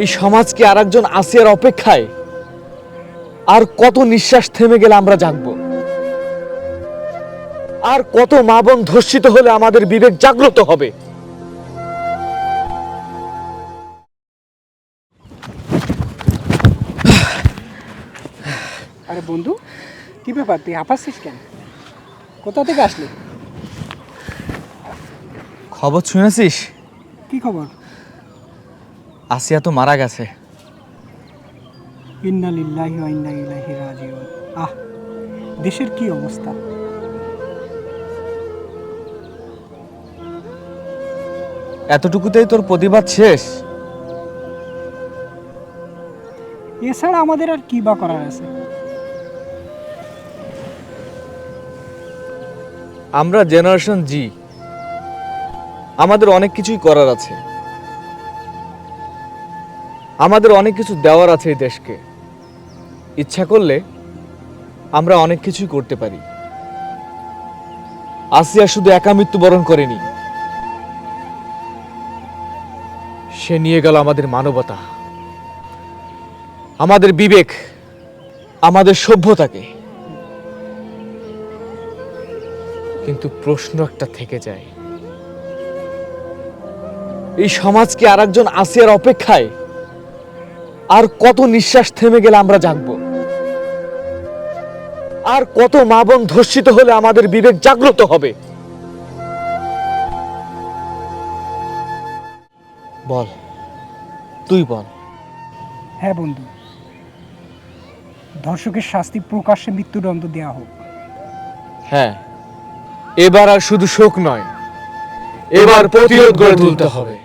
এই সমাজকে আর একজন আসিয়ার অপেক্ষায়? আর কত নিঃশ্বাস থেমে গেলে আমরা জানব? আর কত মা বোন ধর্ষিত হলে আমাদের বিবেক জাগ্রত হবে? আরে বন্ধু কি ব্যাপার? তুই হাঁপাচ্ছিস কেন? কোথা থেকে আসলি? খবর শুনেছিস? কি খবর? আসিয়া তো মারা গেছে। ইন্না ওয়া ইন্না ইলাইহি রাজিউন। আহ দেশের কি অবস্থা? এতটুকুতেই তোর প্রতিবাদ শেষ? এছাড়া আমাদের আর কি বা করার আছে? আমরা জেনারেশন জি। আমাদের অনেক কিছুই করার আছে। আমাদের অনেক কিছু দেওয়ার আছে এই দেশকে। ইচ্ছা করলে আমরা অনেক কিছুই করতে পারি। আসিয়া শুধু একা মৃত্যুবরণ করেনি। সে নিয়ে গেল আমাদের মানবতা। আমাদের বিবেক, আমাদের সভ্যতাকে। কিন্তু প্রশ্ন একটা থেকে যায়। এই সমাজ কি আর একজন আসিয়ার অপেক্ষায়? আর কত নিঃশ্বাস থেমে গেলে আমরা জানব। আর কত মা বোন ধর্ষিত হলে আমাদের বিবেক জাগ্রত হবে। বল তুই বল। হ্যাঁ বন্ধু। ধর্ষকের শাস্তি প্রকাশ্যে মৃত্যুদণ্ড দেওয়া হোক। হ্যাঁ এবার আর শুধু শোক নয় এবার প্রতিরোধ গড়ে তুলতে হবে।